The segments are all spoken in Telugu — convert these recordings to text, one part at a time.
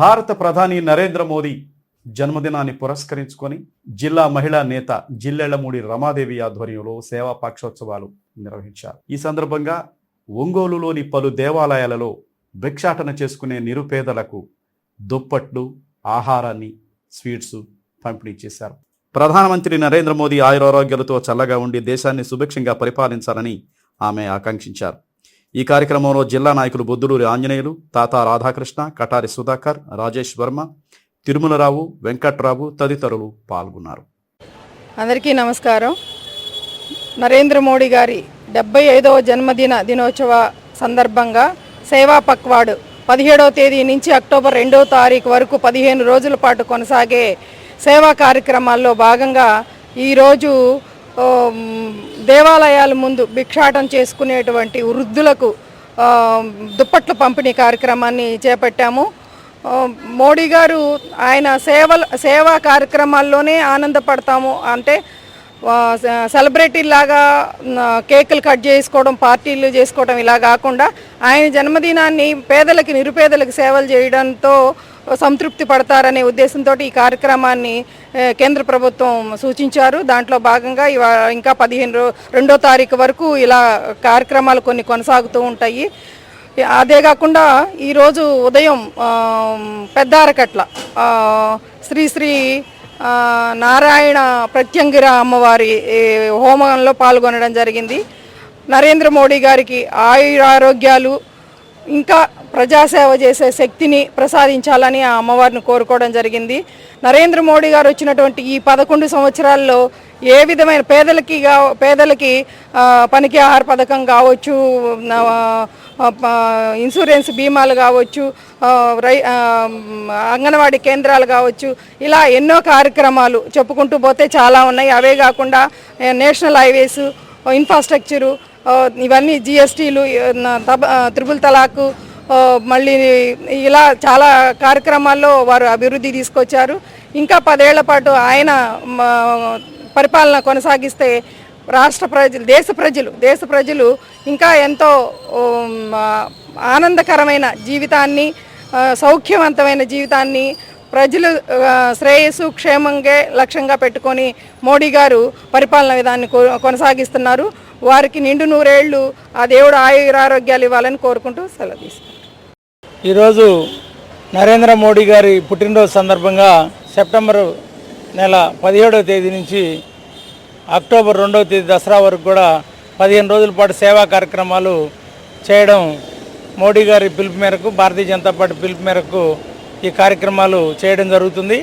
భారత ప్రధాని నరేంద్ర మోదీ జన్మదినాన్ని పురస్కరించుకొని జిల్లా మహిళా నేత జిల్లెళ్ళమూడి రమాదేవి ఆధ్వర్యంలో సేవా పక్షోత్సవాలు నిర్వహించారు. ఈ సందర్భంగా ఒంగోలులోని పలు దేవాలయాలలో భిక్షాటన చేసుకునే నిరుపేదలకు దుప్పట్లు ఆహారాన్ని స్వీట్స్ పంపిణీ చేశారు. ప్రధానమంత్రి నరేంద్ర మోదీ ఆయురారోగ్యాలతో చల్లగా ఉండి దేశాన్ని సుభిక్షంగా పరిపాలించాలని ఆమె ఆకాంక్షించారు. ఈ కార్యక్రమంలో జిల్లా నాయకులు బొద్దులూరి ఆంజనేయులు తాత రాధాకృష్ణ కటారి సుధాకర్ రాజేష్ వర్మ తిరుమలరావు వెంకట్రావు తదితరులు పాల్గొన్నారు. అందరికీ నమస్కారం. నరేంద్ర మోడీ గారి డెబ్బై ఐదవ జన్మదిన దినోత్సవ సందర్భంగా సేవా పక్వాడు పదిహేడవ తేదీ నుంచి అక్టోబర్ రెండవ తారీఖు వరకు పదిహేను రోజుల పాటు కొనసాగే సేవా కార్యక్రమాల్లో భాగంగా ఈరోజు దేవాలయాల ముందు భిక్షాటం చేసుకునేటువంటి వృద్ధులకు దుప్పట్లు పంపిణీ కార్యక్రమాన్ని చేపట్టాము. మోడీ గారు ఆయన సేవల సేవా కార్యక్రమాల్లోనే ఆనందపడతాము. అంటే ఆ, సెలబ్రిటీ లాగా కేకులు కట్ చేసుకోవడం పార్టీలు చేసుకోవడం ఇలా కాకుండా ఆయన జన్మదినాన్ని పేదలకి నిరుపేదలకు సేవలు చేయడంతో సంతృప్తి పడతారనే ఉద్దేశంతో ఈ కార్యక్రమాన్ని కేంద్ర ప్రభుత్వం సూచించారు. దాంట్లో భాగంగా ఇంకా పదిహేను రో రెండో తారీఖు వరకు ఇలా కార్యక్రమాలు కొన్ని కొనసాగుతూ ఉంటాయి. అదే కాకుండా ఈరోజు ఉదయం పెద్దారకట్ల శ్రీశ్రీ శ్రీ శ్రీ నారాయణ ప్రత్యంగిర అమ్మవారి హోమంలో పాల్గొనడం జరిగింది. నరేంద్ర మోడీ గారికి ఆయురారోగ్యాలు ఇంకా ప్రజాసేవ చేసే శక్తిని ప్రసాదించాలని ఆ అమ్మవారిని కోరుకోవడం జరిగింది. నరేంద్ర మోడీ గారు వచ్చినటువంటి ఈ పదకొండు సంవత్సరాల్లో ఏ విధమైన పేదలకి పేదలకి పనికి ఆహార పథకం కావచ్చు ఇన్సూరెన్స్ బీమాలు కావచ్చు రై అంగన్వాడీ కేంద్రాలు కావచ్చు ఇలా ఎన్నో కార్యక్రమాలు చెప్పుకుంటూ పోతే చాలా ఉన్నాయి. అవే కాకుండా నేషనల్ హైవేస్ ఇన్ఫ్రాస్ట్రక్చరు ఇవన్నీ జిఎస్టీలు త్రిపుల్ తలాకు మళ్ళీ ఇలా చాలా కార్యక్రమాల్లో వారు అభివృద్ధి తీసుకొచ్చారు. ఇంకా పదేళ్ళ పాటు ఆయన పరిపాలన కొనసాగిస్తే రాష్ట్ర ప్రజలు దేశ ప్రజలు దేశ ప్రజలు ఇంకా ఎంతో ఆనందకరమైన జీవితాన్ని సౌఖ్యవంతమైన జీవితాన్ని ప్రజలు శ్రేయస్సు క్షేమంగా లక్ష్యంగా పెట్టుకొని మోడీ గారు పరిపాలన విధాన్ని కొనసాగిస్తున్నారు. వారికి నిండు నూరేళ్ళు ఆ దేవుడు ఆయురారోగ్యాలు ఇవ్వాలని కోరుకుంటూ సెలవు తీసుకుంటారు ఈరోజు నరేంద్ర మోడీ గారి పుట్టినరోజు సందర్భంగా సెప్టెంబర్ నెల పదిహేడవ తేదీ నుంచి అక్టోబర్ రెండవ తేదీ దసరా వరకు కూడా పదిహేను రోజుల పాటు సేవా కార్యక్రమాలు చేయడం మోడీ గారి పిలుపు మేరకు భారతీయ జనతా పార్టీ పిలుపు మేరకు ఈ కార్యక్రమాలు చేయడం జరుగుతుంది.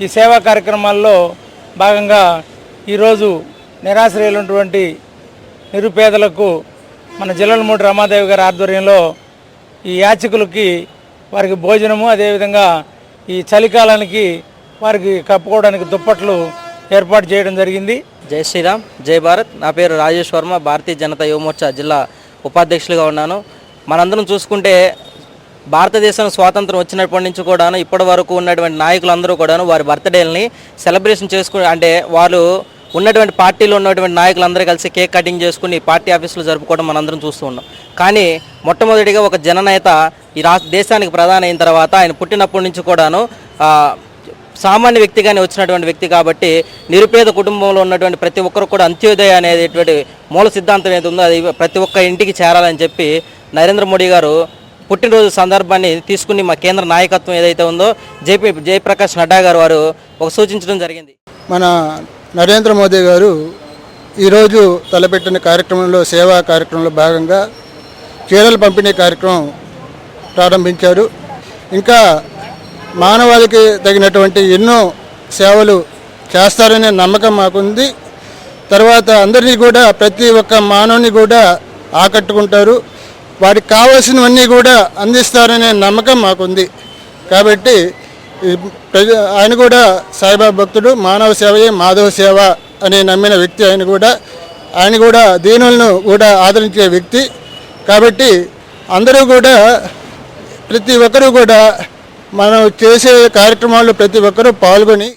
ఈ సేవా కార్యక్రమాల్లో భాగంగా ఈరోజు నిరాశ్రయులైనటువంటి నిరుపేదలకు మన జిల్లలమూడి రమాదేవి గారి ఆధ్వర్యంలో ఈ యాచకులకి వారికి భోజనము అదేవిధంగా ఈ చలికాలానికి వారికి కప్పుకోవడానికి దుప్పట్లు ఏర్పాటు చేయడం జరిగింది. జై శ్రీరామ్ జై భారత్. నా పేరు రాజేష్ వర్మ భారతీయ జనతా యువమోర్చా జిల్లా ఉపాధ్యక్షులుగా ఉన్నాను. మనందరం చూసుకుంటే భారతదేశం స్వాతంత్రం వచ్చినప్పటి నుంచి కూడాను ఇప్పటి వరకు ఉన్నటువంటి నాయకులందరూ కూడాను వారి బర్త్డేలని సెలబ్రేషన్ చేసుకుని అంటే వాళ్ళు ఉన్నటువంటి పార్టీలో ఉన్నటువంటి నాయకులందరూ కలిసి కేక్ కటింగ్ చేసుకుని పార్టీ ఆఫీసులో జరుపుకోవడం మనందరం చూస్తూ ఉన్నాం. కానీ మొట్టమొదటిగా ఒక జననేత ఈ రాష్ట్ర దేశానికి ప్రధాని అయిన తర్వాత ఆయన పుట్టినప్పటి నుంచి కూడాను సామాన్య వ్యక్తిగానే వచ్చినటువంటి వ్యక్తి కాబట్టి నిరుపేద కుటుంబంలో ఉన్నటువంటి ప్రతి ఒక్కరు కూడా అంత్యోదయ అనేటువంటి మూల సిద్ధాంతం ఏది ఉందో అది ప్రతి ఒక్క ఇంటికి చేరాలని చెప్పి నరేంద్ర మోడీ గారు పుట్టినరోజు సందర్భాన్ని తీసుకుని మా కేంద్ర నాయకత్వం ఏదైతే ఉందో జేపీ జయప్రకాష్ నడ్డా గారు వారు ఒక సూచించడం జరిగింది. మన నరేంద్ర మోదీ గారు ఈరోజు తలపెట్టిన కార్యక్రమంలో సేవా కార్యక్రమంలో భాగంగా చీరల పంపిణీ కార్యక్రమం ప్రారంభించారు. ఇంకా మానవాళికి తగినటువంటి ఎన్నో సేవలు చేస్తారనే నమ్మకం మాకుంది. తర్వాత అందరినీ కూడా ప్రతి ఒక్క మానవుని కూడా ఆకట్టుకుంటారు. వారికి కావాల్సినవన్నీ కూడా అందిస్తారనే నమ్మకం మాకుంది. కాబట్టి ఆయన కూడా సాయిబాబా భక్తుడు మానవ సేవయే మాధవ సేవ అని నమ్మిన వ్యక్తి ఆయన కూడా. ఆయన కూడా దీనులను కూడా ఆదరించే వ్యక్తి. కాబట్టి అందరూ కూడా ప్రతి ఒక్కరూ కూడా మనం చేసే కార్యక్రమాల్లో ప్రతి ఒక్కరూ పాల్గొని